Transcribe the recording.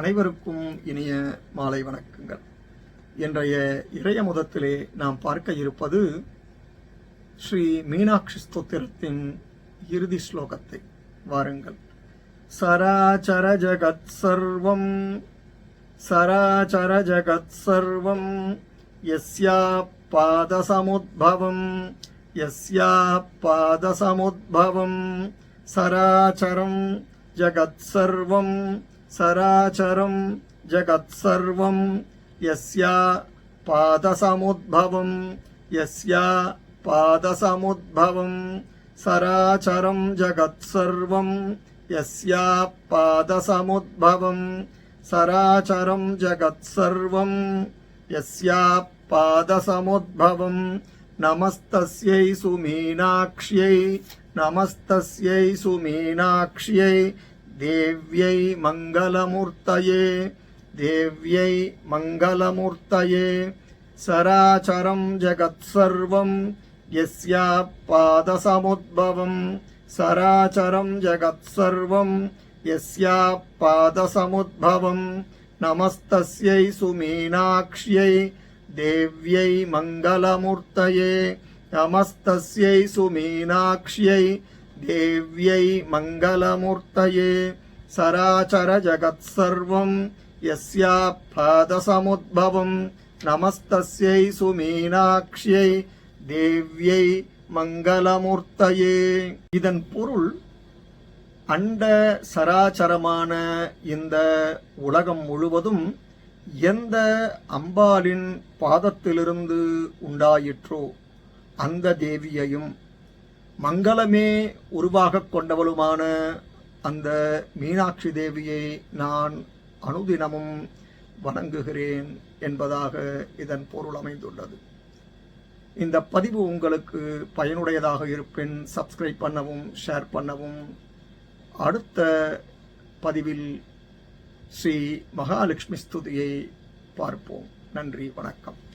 அனைவருக்கும் இனிய மாலை வணக்கங்கள். இன்றைய இறைய முதத்திலே நாம் பார்க்க இருப்பது ஸ்ரீ மீனாட்சி ஸ்தோத்திரத்தின் இறுதி ஸ்லோகத்தை. வாருங்கள். சராச்சர ஜகத் சர்வம் சராச்சர ஜகத் சர்வம் யஸ்யா பாதசமுத்பவம் யஸ்யா பாதசமுத்பவம் சராச்சரம் ஜகத் சர்வம் సరాచరం జగత్సర్వం యస్యా పాదసముద్భవం యస్యా పాదసముద్భవం. సరాచరం జగత్సర్వం యస్యా పాదసముద్భవం. సరాచరం జగత్సర్వం యస్యా పాదసముద్భవం. నమస్తస్యై సుమీనాక్ష్యై నమస్తస్యై సుమీనాక్ష్యై దేవ్యై మంగళమూర్తయే దేవ్యై మంగళమూర్తయే. సరాచరం జగత్సర్వం యస్యా పాదసముద్భవం. సరాచరం జగత్సర్వం యస్యా పాదసముద్భవం. నమస్తస్యై సుమీనాక్ష్యై దేవ్యై మంగళమూర్తయే. నమస్తస్యై సుమీనాక్ష్యై சுமீனாக்ஷ்யை தேவ்யை மங்களமூர்த்தயே சராச்சர ஜகத் சர்வம் யஸ்யா பாதசமுத்பவம் நமஸ்தஸ்யை சுமீனாக்ஷ்யை தேவ்யை மங்களமூர்த்தயே இதன் பொருள் அண்ட சராச்சரமான இந்த உலகம் முழுவதும் எந்த அம்பாளின் பாதத்திலிருந்து உண்டாயிற்றோ அந்த தேவியையும் மங்களமே உருவாகக் கொண்டவளுமான அந்த மீனாட்சி தேவியை நான் அனுதினமும் வணங்குகிறேன் என்பதாக இதன் பொருள் அமைந்துள்ளது. இந்த பதிவு உங்களுக்கு பயனுடையதாக இருப்பின் சப்ஸ்கிரைப் பண்ணவும் ஷேர் பண்ணவும். அடுத்த பதிவில் ஸ்ரீ மகாலட்சுமி ஸ்துதியை பார்ப்போம். நன்றி வணக்கம்.